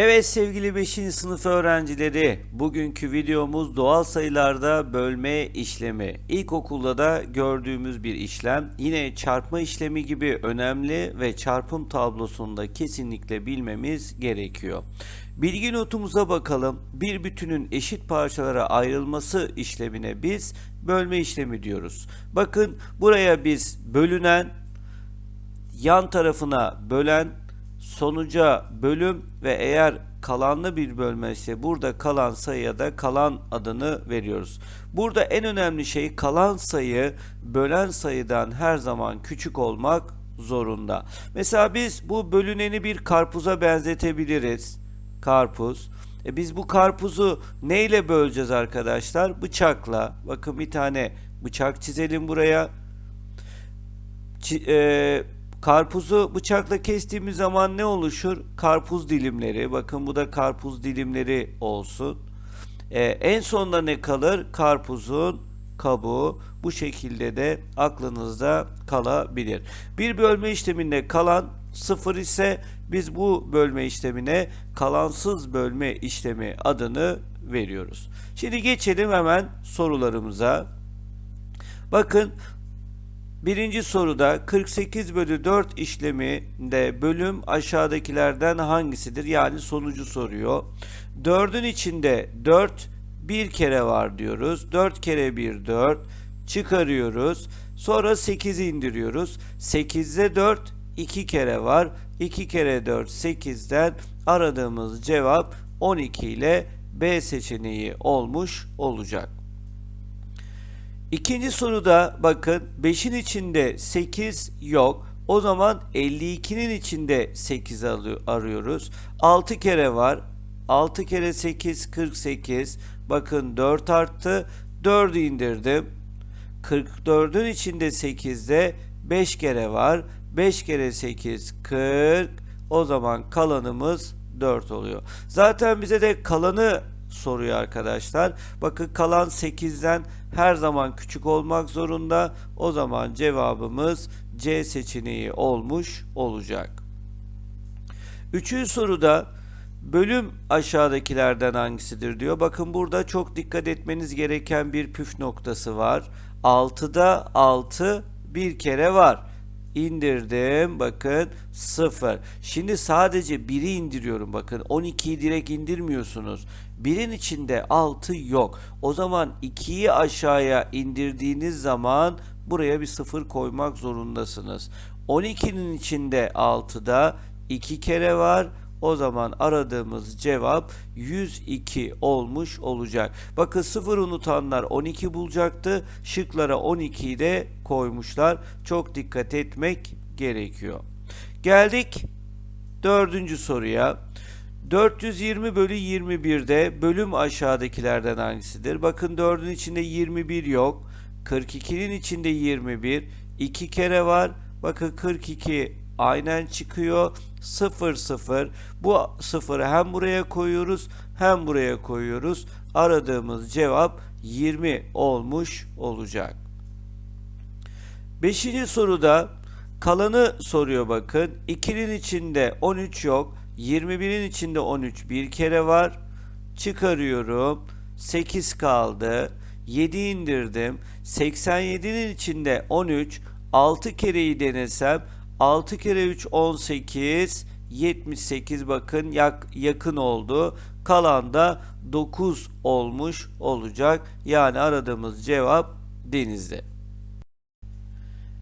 Evet sevgili 5. sınıf öğrencileri, bugünkü videomuz doğal sayılarda bölme işlemi. İlkokulda da gördüğümüz bir işlem. Yine çarpma işlemi gibi önemli ve çarpım tablosunda kesinlikle bilmemiz gerekiyor. Bilgi notumuza bakalım. Bir bütünün eşit parçalara ayrılması işlemine biz bölme işlemi diyoruz. Bakın buraya biz bölünen, yan tarafına bölen, sonuca bölüm ve eğer kalanlı bir bölme ise burada kalan sayıya da kalan adını veriyoruz. Burada en önemli şey kalan sayı bölen sayıdan her zaman küçük olmak zorunda. Mesela biz bu bölüneni bir karpuza benzetebiliriz. Karpuz. E biz bu karpuzu neyle böleceğiz arkadaşlar? Bıçakla. Bakın bir tane bıçak çizelim buraya. Çi- e, karpuzu bıçakla kestiğimiz zaman ne oluşur? Karpuz dilimleri. Bakın bu da karpuz dilimleri olsun. E, en sonunda ne kalır? Karpuzun kabuğu. Bu şekilde de aklınızda kalabilir. Bir bölme işleminde kalan sıfır ise biz bu bölme işlemine kalansız bölme işlemi adını veriyoruz. Şimdi geçelim hemen sorularımıza. Bakın Birinci soruda 48 bölü 4 işleminde bölüm aşağıdakilerden hangisidir? Yani sonucu soruyor. 4'ün içinde 4 bir kere var diyoruz. 4 kere 1 4 çıkarıyoruz. Sonra 8'i indiriyoruz. 8'de 4 2 kere var. 2 kere 4 8'den aradığımız cevap 12 ile B seçeneği olmuş olacak. İkinci soruda bakın 5'in içinde 8 yok. O zaman 52'nin içinde 8 arıyoruz. 6 kere var. 6 kere 8 48. Bakın 4 arttı. 4'ü indirdim. 44'ün içinde 8'de 5 kere var. 5 kere 8 40. O zaman kalanımız 4 oluyor. Zaten bize de kalanı soruyor arkadaşlar. Bakın kalan 8'den her zaman küçük olmak zorunda. O zaman cevabımız C seçeneği olmuş olacak. Üçüncü soruda bölüm aşağıdakilerden hangisidir diyor. Bakın burada çok dikkat etmeniz gereken bir püf noktası var. 6'da 6 bir kere var. İndirdim. Bakın 0. Şimdi sadece 1'i indiriyorum. Bakın 12'yi direkt indirmiyorsunuz. 1'in içinde 6 yok. O zaman 2'yi aşağıya indirdiğiniz zaman buraya bir 0 koymak zorundasınız. 12'nin içinde 6'da 2 kere var. O zaman aradığımız cevap 102 olmuş olacak. Bakın 0 unutanlar 12 bulacaktı. Şıklara 12'yi de koymuşlar. Çok dikkat etmek gerekiyor. Geldik dördüncü soruya. 420 bölü 21'de bölüm aşağıdakilerden hangisidir? Bakın 4'ün içinde 21 yok. 42'nin içinde 21. 2 kere var. Bakın 42 aynen çıkıyor. 0 0. Bu sıfırı hem buraya koyuyoruz hem buraya koyuyoruz. Aradığımız cevap 20 olmuş olacak. Beşinci soruda kalanı soruyor bakın. 2'nin içinde 13 yok. 21'in içinde 13 bir kere var. Çıkarıyorum. 8 kaldı. 7 indirdim. 87'nin içinde 13. 6 kereyi denesem 6 kere 3 18 78 bakın yak, yakın oldu. Kalan da 9 olmuş olacak. Yani aradığımız cevap denizde.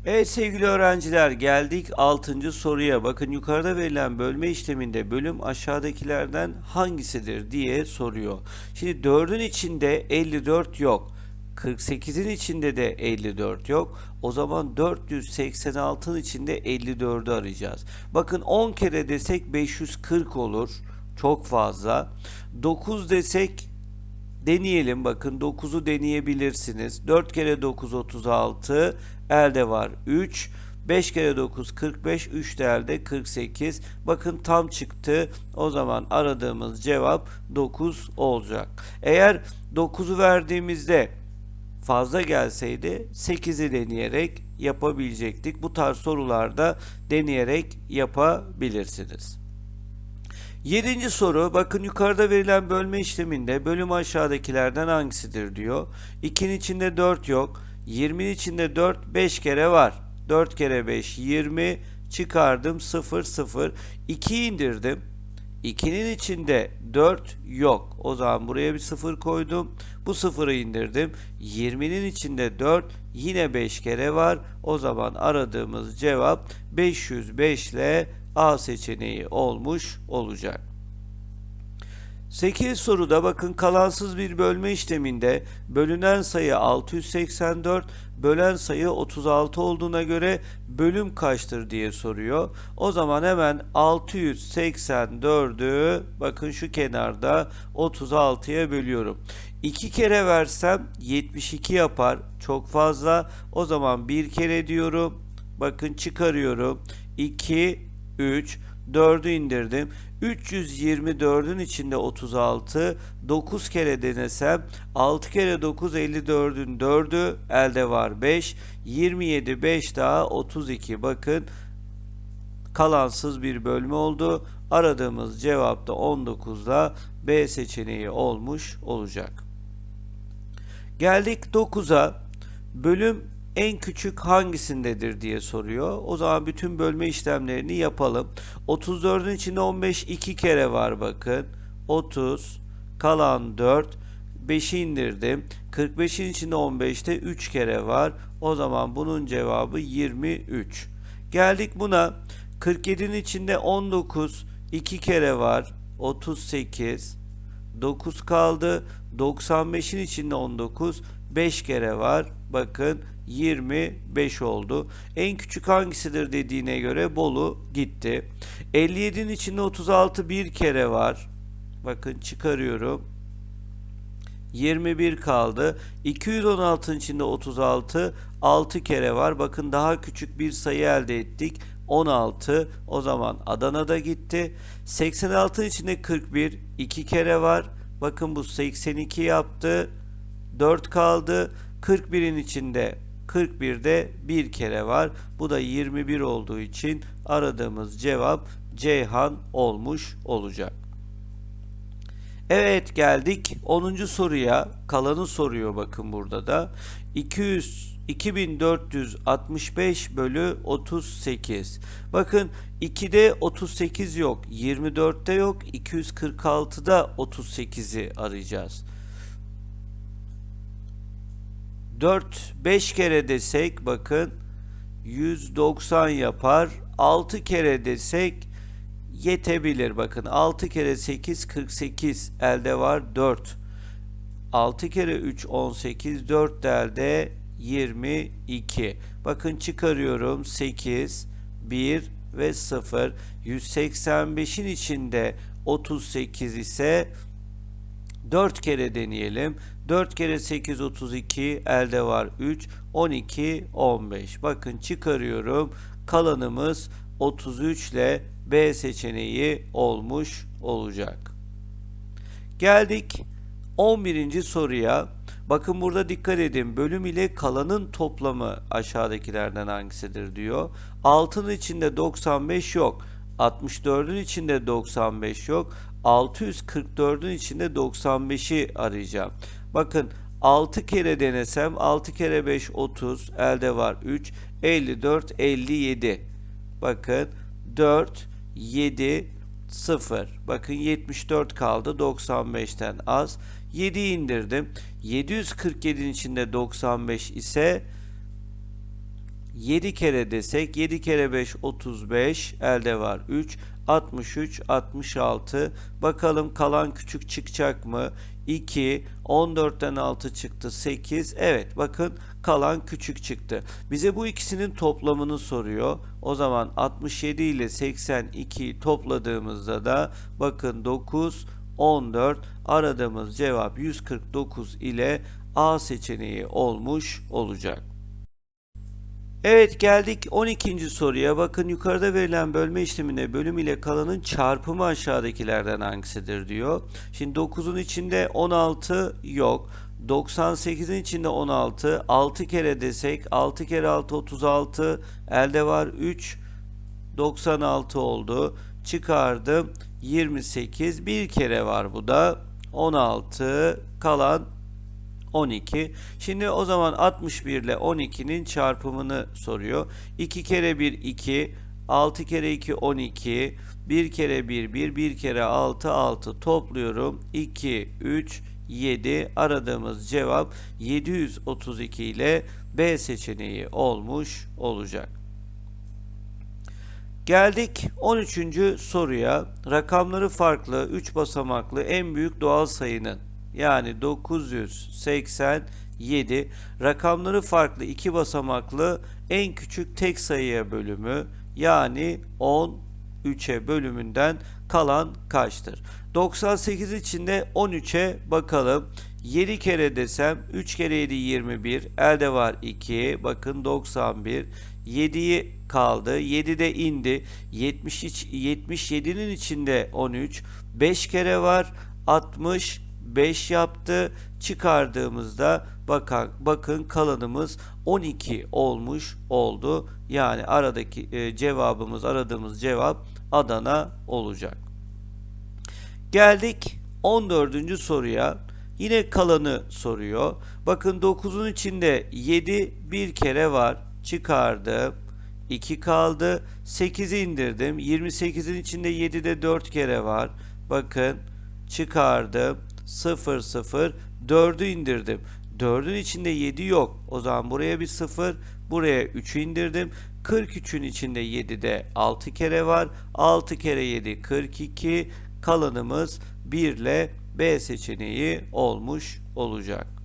Evet sevgili öğrenciler geldik 6. soruya. Bakın yukarıda verilen bölme işleminde bölüm aşağıdakilerden hangisidir diye soruyor. Şimdi 4'ün içinde 54 yok. 48'in içinde de 54 yok. O zaman 486'ın içinde 54'ü arayacağız. Bakın 10 kere desek 540 olur. Çok fazla. 9 desek deneyelim. Bakın 9'u deneyebilirsiniz. 4 kere 9 36. Elde var 3. 5 kere 9 45. 3 de elde 48. Bakın tam çıktı. O zaman aradığımız cevap 9 olacak. Eğer 9'u verdiğimizde fazla gelseydi 8'i deneyerek yapabilecektik. Bu tarz sorularda deneyerek yapabilirsiniz. Yedinci soru bakın yukarıda verilen bölme işleminde bölüm aşağıdakilerden hangisidir diyor. 2'nin içinde 4 yok. 20'nin içinde 4 5 kere var. 4 kere 5 20 çıkardım 0 0 2 indirdim. 2'nin içinde 4 yok. O zaman buraya bir 0 koydum. Bu 0'ı indirdim. 20'nin içinde 4 yine 5 kere var. O zaman aradığımız cevap 505 ile A seçeneği olmuş olacak. 8 soruda bakın kalansız bir bölme işleminde bölünen sayı 684, bölen sayı 36 olduğuna göre bölüm kaçtır diye soruyor. O zaman hemen 684'ü bakın şu kenarda 36'ya bölüyorum. 2 kere versem 72 yapar. Çok fazla. O zaman bir kere diyorum. Bakın çıkarıyorum. 2 3 4'ü indirdim. 324'ün içinde 36. 9 kere denesem 6 kere 9 54'ün 4'ü elde var 5. 27 5 daha 32. Bakın kalansız bir bölme oldu. Aradığımız cevap da 19'da B seçeneği olmuş olacak. Geldik 9'a. Bölüm en küçük hangisindedir diye soruyor. O zaman bütün bölme işlemlerini yapalım. 34'ün içinde 15 iki kere var bakın. 30 kalan 4 5'i indirdim. 45'in içinde 15'te 3 kere var. O zaman bunun cevabı 23. Geldik buna. 47'nin içinde 19 2 kere var. 38 9 kaldı. 95'in içinde 19 5 kere var. Bakın 25 oldu. En küçük hangisidir dediğine göre Bolu gitti. 57'nin içinde 36 bir kere var. Bakın çıkarıyorum. 21 kaldı. 216'ın içinde 36 6 kere var. Bakın daha küçük bir sayı elde ettik. 16 o zaman Adana'da gitti. 86 içinde 41 2 kere var. Bakın bu 82 yaptı. 4 kaldı. 41'in içinde 41'de bir kere var. Bu da 21 olduğu için aradığımız cevap Ceyhan olmuş olacak. Evet geldik 10. soruya. Kalanı soruyor bakın burada da. 200 2465 bölü 38. Bakın 2'de 38 yok. 24'te yok. 246'da 38'i arayacağız. 4 5 kere desek bakın 190 yapar. 6 kere desek yetebilir. Bakın 6 kere 8 48 elde var 4. 6 kere 3 18 4 de elde 22. Bakın çıkarıyorum 8 1 ve 0. 185'in içinde 38 ise 4 kere deneyelim. 4 kere 8 32 elde var 3 12 15. Bakın çıkarıyorum. Kalanımız 33 ile B seçeneği olmuş olacak. Geldik 11. soruya. Bakın burada dikkat edin. Bölüm ile kalanın toplamı aşağıdakilerden hangisidir diyor. 6'nın içinde 95 yok. 64'ün içinde 95 yok. 644'ün içinde 95'i arayacağım. Bakın 6 kere denesem 6 kere 5 30 elde var 3 54 57 bakın 4 7 0 bakın 74 kaldı 95'ten az. 7 indirdim. 747'nin içinde 95 ise 7 kere desek 7 kere 5 35 elde var 3 63 66 bakalım kalan küçük çıkacak mı? 2 14'ten 6 çıktı 8 evet bakın kalan küçük çıktı. Bize bu ikisinin toplamını soruyor. O zaman 67 ile 82 topladığımızda da bakın 9 14 aradığımız cevap 149 ile A seçeneği olmuş olacak. Evet geldik 12. soruya. Bakın yukarıda verilen bölme işleminde bölüm ile kalanın çarpımı aşağıdakilerden hangisidir diyor. Şimdi 9'un içinde 16 yok. 98'in içinde 16. 6 kere desek 6 kere 6 36. Elde var 3. 96 oldu. Çıkardım. 28 bir kere var bu da 16 kalan 12. Şimdi o zaman 61 ile 12'nin çarpımını soruyor. 2 kere 1 2, 6 kere 2 12, 1 kere 1 1, 1 kere 6 6 topluyorum. 2 3 7 aradığımız cevap 732 ile B seçeneği olmuş olacak. Geldik 13. soruya. Rakamları farklı 3 basamaklı en büyük doğal sayının yani 987 rakamları farklı 2 basamaklı en küçük tek sayıya bölümü yani 10 3'e bölümünden kalan kaçtır? 98 içinde 13'e bakalım. 7 kere desem 3 kere 7 21 elde var 2 bakın 91 7'yi kaldı 7 de indi 70 iç, 77'nin içinde 13 5 kere var 60 5 yaptı çıkardığımızda bakın, bakın kalanımız 12 olmuş oldu yani aradaki e, cevabımız aradığımız cevap Adana olacak. Geldik 14. soruya. Yine kalanı soruyor. Bakın 9'un içinde 7 bir kere var. Çıkardım. 2 kaldı. 8'i indirdim. 28'in içinde 7 de 4 kere var. Bakın çıkardım. 0 0 4'ü indirdim. 4'ün içinde 7 yok. O zaman buraya bir 0, buraya 3'ü indirdim. 43'ün içinde 7 de 6 kere var. 6 kere 7 42. Kalanımız 1 ile B seçeneği olmuş olacak.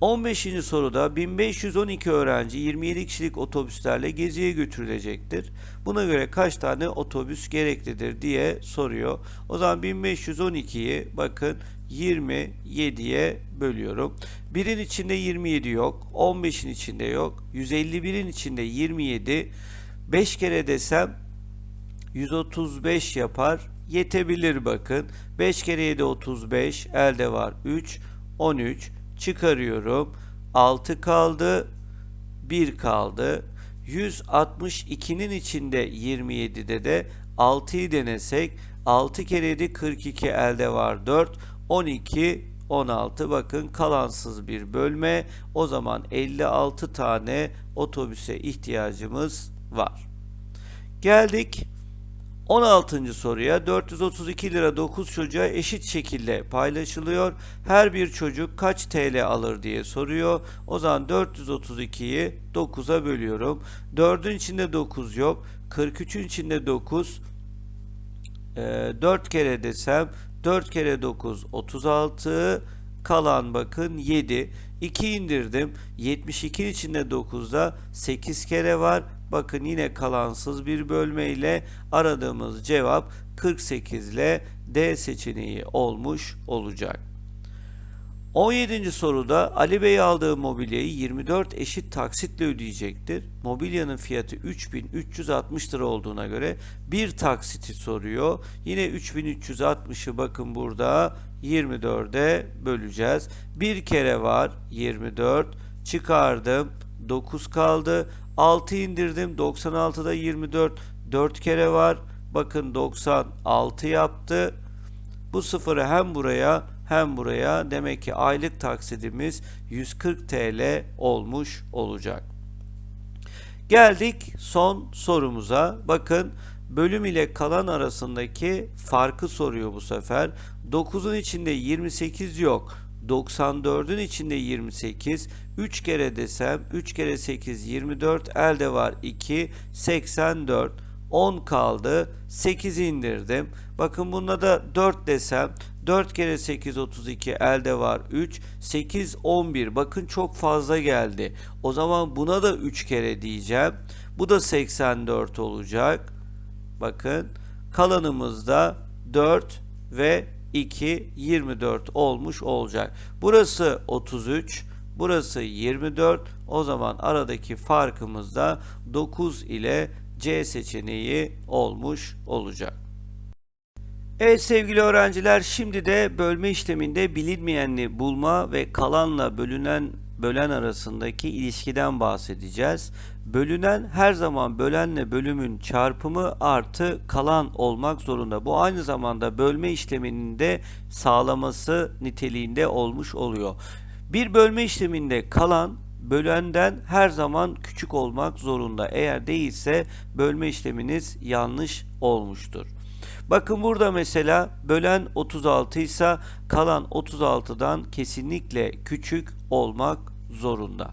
15. soruda 1512 öğrenci 27 kişilik otobüslerle geziye götürülecektir. Buna göre kaç tane otobüs gereklidir diye soruyor. O zaman 1512'yi bakın 27'ye bölüyorum. 1'in içinde 27 yok. 15'in içinde yok. 151'in içinde 27. 5 kere desem 135 yapar. Yetebilir bakın. 5 kere 7 35. Elde var 3. 13. Çıkarıyorum. 6 kaldı. 1 kaldı. 162'nin içinde 27'de de 6'yı denesek 6 kere 7 42 elde var 4. 12 16 bakın kalansız bir bölme. O zaman 56 tane otobüse ihtiyacımız var. Geldik 16. soruya 432 lira 9 çocuğa eşit şekilde paylaşılıyor. Her bir çocuk kaç TL alır diye soruyor. O zaman 432'yi 9'a bölüyorum. 4'ün içinde 9 yok. 43'ün içinde 9. E, 4 kere desem 4 kere 9 36. Kalan bakın 7. 2 indirdim. 72'nin içinde 9'da 8 kere var. Bakın yine kalansız bir bölme ile aradığımız cevap 48 ile D seçeneği olmuş olacak. 17. soruda Ali Bey aldığı mobilyayı 24 eşit taksitle ödeyecektir. Mobilyanın fiyatı 3360 lira olduğuna göre bir taksiti soruyor. Yine 3360'ı bakın burada 24'e böleceğiz. Bir kere var 24 çıkardım 9 kaldı. 6 indirdim 96'da 24 4 kere var. Bakın 96 yaptı. Bu sıfırı hem buraya hem buraya demek ki aylık taksidimiz 140 TL olmuş olacak. Geldik son sorumuza. Bakın bölüm ile kalan arasındaki farkı soruyor bu sefer. 9'un içinde 28 yok. 94'ün içinde 28. 3 kere desem 3 kere 8 24 elde var 2 84 10 kaldı 8 indirdim. Bakın bunda da 4 desem 4 kere 8 32 elde var 3 8 11 bakın çok fazla geldi. O zaman buna da 3 kere diyeceğim. Bu da 84 olacak. Bakın kalanımızda 4 ve 2 24 olmuş olacak. Burası 33, burası 24. O zaman aradaki farkımız da 9 ile C seçeneği olmuş olacak. Evet sevgili öğrenciler şimdi de bölme işleminde bilinmeyenli bulma ve kalanla bölünen bölen arasındaki ilişkiden bahsedeceğiz. Bölünen her zaman bölenle bölümün çarpımı artı kalan olmak zorunda. Bu aynı zamanda bölme işleminin de sağlaması niteliğinde olmuş oluyor. Bir bölme işleminde kalan bölenden her zaman küçük olmak zorunda. Eğer değilse bölme işleminiz yanlış olmuştur. Bakın burada mesela bölen 36 ise kalan 36'dan kesinlikle küçük olmak zorunda.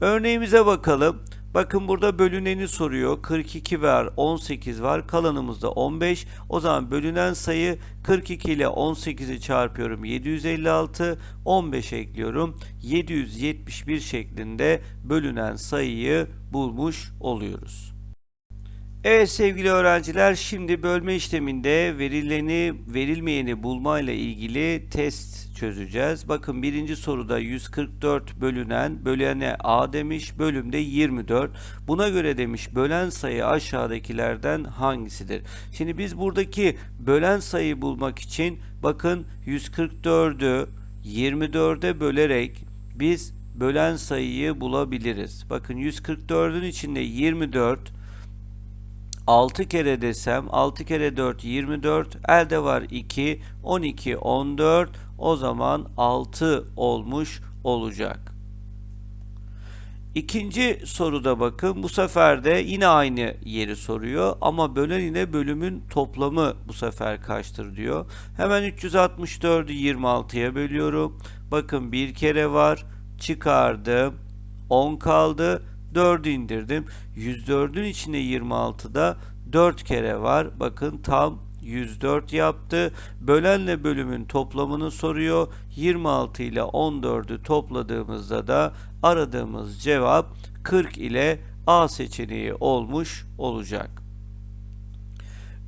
Örneğimize bakalım. Bakın burada bölüneni soruyor. 42 var, 18 var. Kalanımızda 15. O zaman bölünen sayı 42 ile 18'i çarpıyorum. 756. 15 ekliyorum. 771 şeklinde bölünen sayıyı bulmuş oluyoruz. Evet sevgili öğrenciler şimdi bölme işleminde verileni verilmeyeni bulma ile ilgili test çözeceğiz. Bakın birinci soruda 144 bölünen bölene A demiş bölümde 24. Buna göre demiş bölen sayı aşağıdakilerden hangisidir? Şimdi biz buradaki bölen sayıyı bulmak için bakın 144'ü 24'e bölerek biz bölen sayıyı bulabiliriz. Bakın 144'ün içinde 24 6 kere desem 6 kere 4 24 elde var 2 12 14 o zaman 6 olmuş olacak. İkinci soruda bakın bu sefer de yine aynı yeri soruyor ama bölen yine bölümün toplamı bu sefer kaçtır diyor. Hemen 364'ü 26'ya bölüyorum. Bakın bir kere var çıkardım 10 kaldı 4'ü indirdim. 104'ün içinde 26'da 4 kere var. Bakın tam 104 yaptı. Bölenle bölümün toplamını soruyor. 26 ile 14'ü topladığımızda da aradığımız cevap 40 ile A seçeneği olmuş olacak.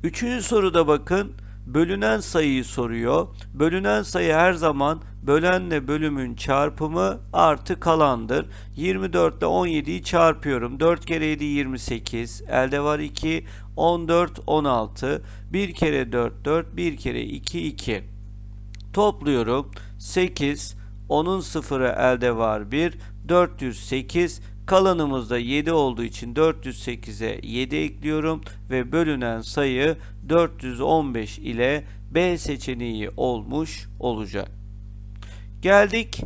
Üçüncü soruda bakın bölünen sayıyı soruyor. Bölünen sayı her zaman bölenle bölümün çarpımı artı kalandır. 24 ile 17'yi çarpıyorum. 4 kere 7 28. Elde var 2. 14 16. 1 kere 4 4. 1 kere 2 2. Topluyorum. 8. Onun sıfırı elde var 1. 408. Kalanımızda 7 olduğu için 408'e 7 ekliyorum ve bölünen sayı 415 ile B seçeneği olmuş olacak. Geldik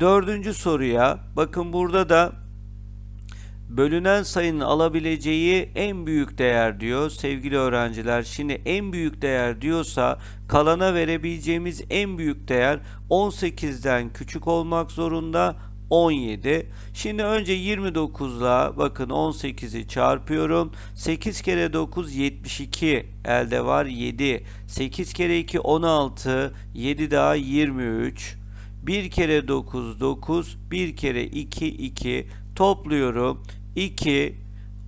dördüncü soruya. Bakın burada da bölünen sayının alabileceği en büyük değer diyor sevgili öğrenciler. Şimdi en büyük değer diyorsa kalana verebileceğimiz en büyük değer 18'den küçük olmak zorunda 17. Şimdi önce 29 ile bakın 18'i çarpıyorum. 8 kere 9 72 elde var 7. 8 kere 2 16 7 daha 23. 1 kere 9 9 1 kere 2 2 topluyorum. 2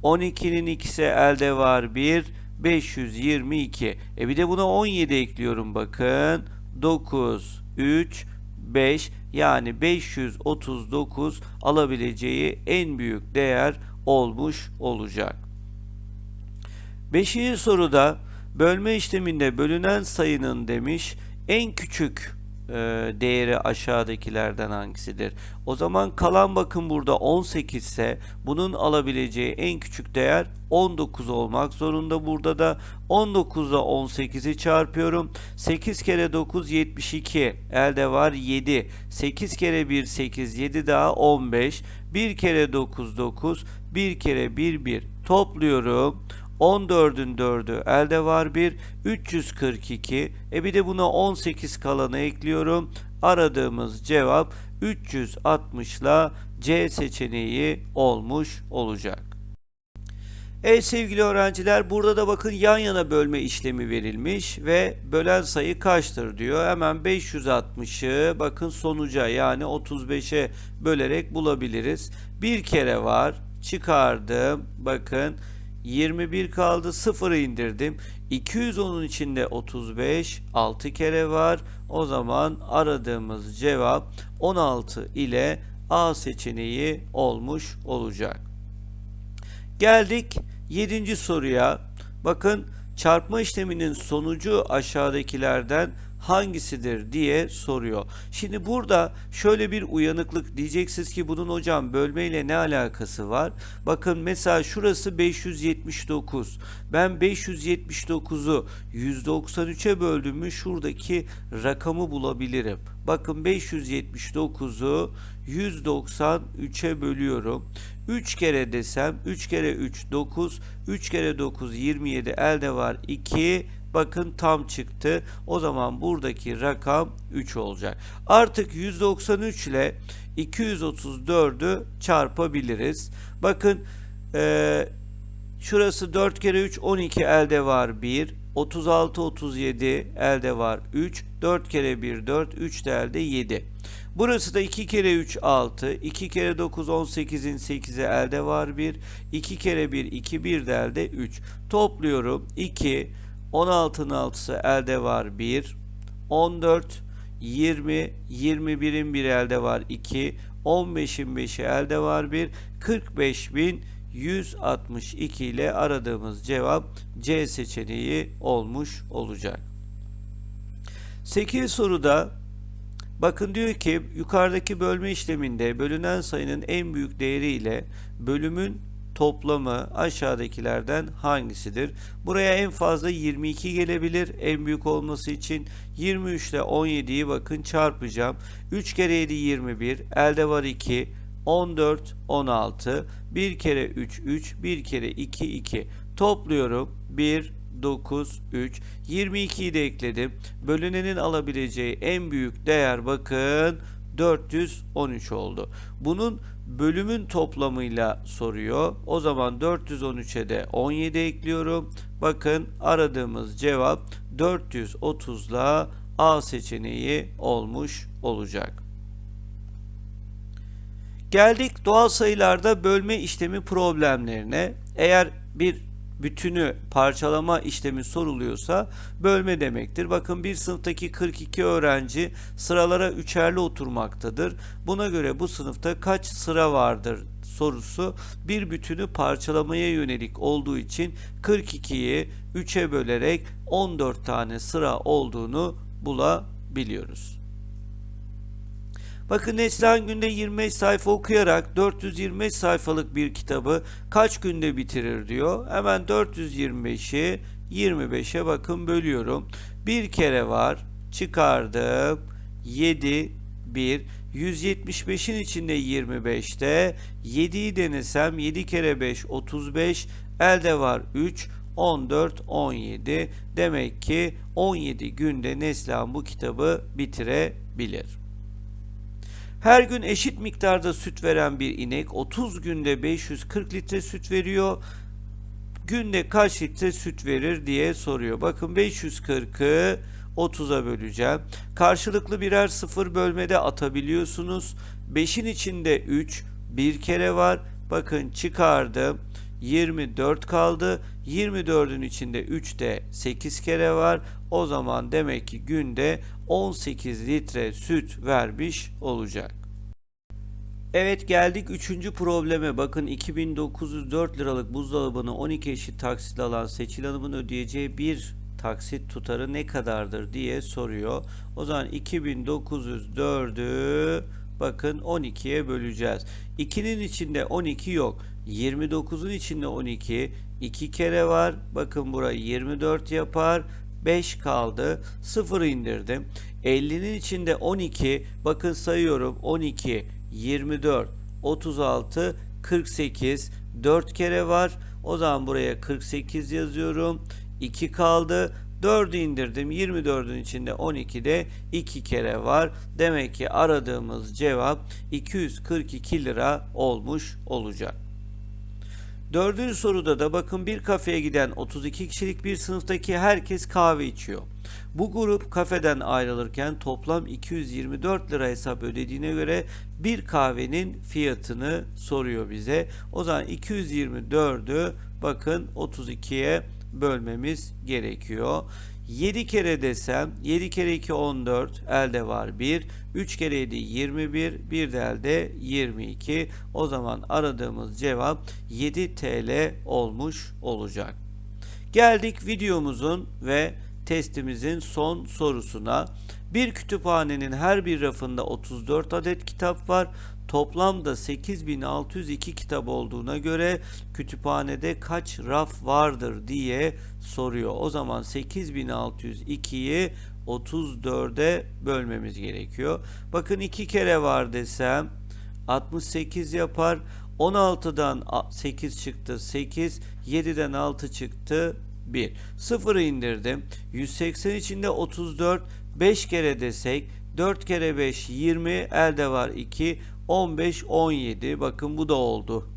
12'nin ikisi elde var 1 522. E bir de buna 17 ekliyorum bakın. 9 3 5 yani 539 alabileceği en büyük değer olmuş olacak. Beşinci soruda bölme işleminde bölünen sayının demiş en küçük değeri aşağıdakilerden hangisidir? O zaman kalan bakın burada 18 ise bunun alabileceği en küçük değer 19 olmak zorunda. Burada da 19 ile 18'i çarpıyorum. 8 kere 9 72 elde var 7. 8 kere 1 8 7 daha 15. 1 kere 9 9 1 kere 1 1 topluyorum. 14'ün 4'ü elde var 1 342 e bir de buna 18 kalanı ekliyorum aradığımız cevap 360 ile C seçeneği olmuş olacak. Evet sevgili öğrenciler burada da bakın yan yana bölme işlemi verilmiş ve bölen sayı kaçtır diyor. Hemen 560'ı bakın sonuca yani 35'e bölerek bulabiliriz. Bir kere var çıkardım bakın 21 kaldı 0'ı indirdim. 210'un içinde 35 6 kere var. O zaman aradığımız cevap 16 ile A seçeneği olmuş olacak. Geldik 7. soruya. Bakın çarpma işleminin sonucu aşağıdakilerden hangisidir diye soruyor. Şimdi burada şöyle bir uyanıklık diyeceksiniz ki bunun hocam bölme ile ne alakası var? Bakın mesela şurası 579. Ben 579'u 193'e böldüğümü şuradaki rakamı bulabilirim. Bakın 579'u 193'e bölüyorum. 3 kere desem 3 kere 3 9 3 kere 9 27 elde var 2 bakın tam çıktı. O zaman buradaki rakam 3 olacak. Artık 193 ile 234'ü çarpabiliriz. Bakın eee Şurası 4 kere 3 12 elde var 1. 36 37 elde var 3. 4 kere 1 4 3 de elde 7. Burası da 2 kere 3 6. 2 kere 9 18'in 8'i elde var 1. 2 kere 1 2 1 de elde 3. Topluyorum 2 16'nın 6'sı elde var 1. 14 20 21'in 1 elde var 2. 15'in 5'i elde var 1. 45.000 162 ile aradığımız cevap C seçeneği olmuş olacak. 8 soruda bakın diyor ki yukarıdaki bölme işleminde bölünen sayının en büyük değeri ile bölümün toplamı aşağıdakilerden hangisidir? Buraya en fazla 22 gelebilir en büyük olması için. 23 ile 17'yi bakın çarpacağım. 3 kere 7 21 elde var 2 14, 16, 1 kere 3, 3, 1 kere 2, 2. Topluyorum. 1, 9, 3, 22'yi de ekledim. Bölünenin alabileceği en büyük değer bakın 413 oldu. Bunun bölümün toplamıyla soruyor. O zaman 413'e de 17 ekliyorum. Bakın aradığımız cevap 430 ile A seçeneği olmuş olacak. Geldik doğal sayılarda bölme işlemi problemlerine. Eğer bir bütünü parçalama işlemi soruluyorsa bölme demektir. Bakın bir sınıftaki 42 öğrenci sıralara üçerli oturmaktadır. Buna göre bu sınıfta kaç sıra vardır sorusu bir bütünü parçalamaya yönelik olduğu için 42'yi 3'e bölerek 14 tane sıra olduğunu bulabiliyoruz. Bakın Neslihan günde 25 sayfa okuyarak 425 sayfalık bir kitabı kaç günde bitirir diyor. Hemen 425'i 25'e bakın bölüyorum. Bir kere var. Çıkardım. 7 1 175'in içinde 25'te 7'yi denesem 7 kere 5 35 elde var 3 14 17 demek ki 17 günde Neslihan bu kitabı bitirebilir. Her gün eşit miktarda süt veren bir inek 30 günde 540 litre süt veriyor. Günde kaç litre süt verir diye soruyor. Bakın 540'ı 30'a böleceğim. Karşılıklı birer sıfır bölmede atabiliyorsunuz. 5'in içinde 3 bir kere var. Bakın çıkardım. 24 kaldı. 24'ün içinde 3 de 8 kere var. O zaman demek ki günde 18 litre süt vermiş olacak. Evet geldik 3. probleme. Bakın 2904 liralık buzdolabını 12 eşit taksit alan Seçil Hanım'ın ödeyeceği bir taksit tutarı ne kadardır diye soruyor. O zaman 2904'ü bakın 12'ye böleceğiz. 2'nin içinde 12 yok. 29'un içinde 12 2 kere var. Bakın burayı 24 yapar. 5 kaldı. 0 indirdim. 50'nin içinde 12 bakın sayıyorum 12 24 36 48 4 kere var. O zaman buraya 48 yazıyorum. 2 kaldı. 4'ü indirdim. 24'ün içinde 12 de 2 kere var. Demek ki aradığımız cevap 242 lira olmuş olacak. Dördüncü soruda da bakın bir kafeye giden 32 kişilik bir sınıftaki herkes kahve içiyor. Bu grup kafeden ayrılırken toplam 224 lira hesap ödediğine göre bir kahvenin fiyatını soruyor bize. O zaman 224'ü bakın 32'ye bölmemiz gerekiyor. 7 kere desem 7 kere 2 14 elde var 1 3 kere 7 21 bir de elde 22 o zaman aradığımız cevap 7 TL olmuş olacak. Geldik videomuzun ve testimizin son sorusuna. Bir kütüphanenin her bir rafında 34 adet kitap var. Toplamda 8602 kitap olduğuna göre kütüphanede kaç raf vardır diye soruyor. O zaman 8602'yi 34'e bölmemiz gerekiyor. Bakın 2 kere var desem 68 yapar. 16'dan 8 çıktı 8, 7'den 6 çıktı 1. Sıfırı indirdim. 180 içinde 34, 5 kere desek 4 kere 5 20, elde var 2, 15, 17. Bakın bu da oldu.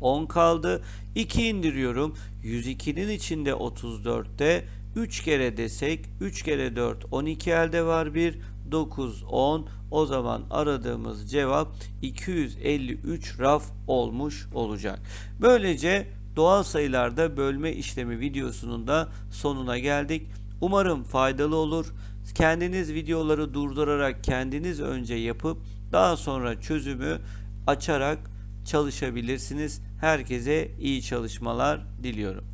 10 kaldı. 2 indiriyorum. 102'nin içinde 34'te 3 kere desek 3 kere 4 12 elde var 1 9 10 o zaman aradığımız cevap 253 raf olmuş olacak. Böylece doğal sayılarda bölme işlemi videosunun da sonuna geldik. Umarım faydalı olur. Kendiniz videoları durdurarak kendiniz önce yapıp daha sonra çözümü açarak çalışabilirsiniz. Herkese iyi çalışmalar diliyorum.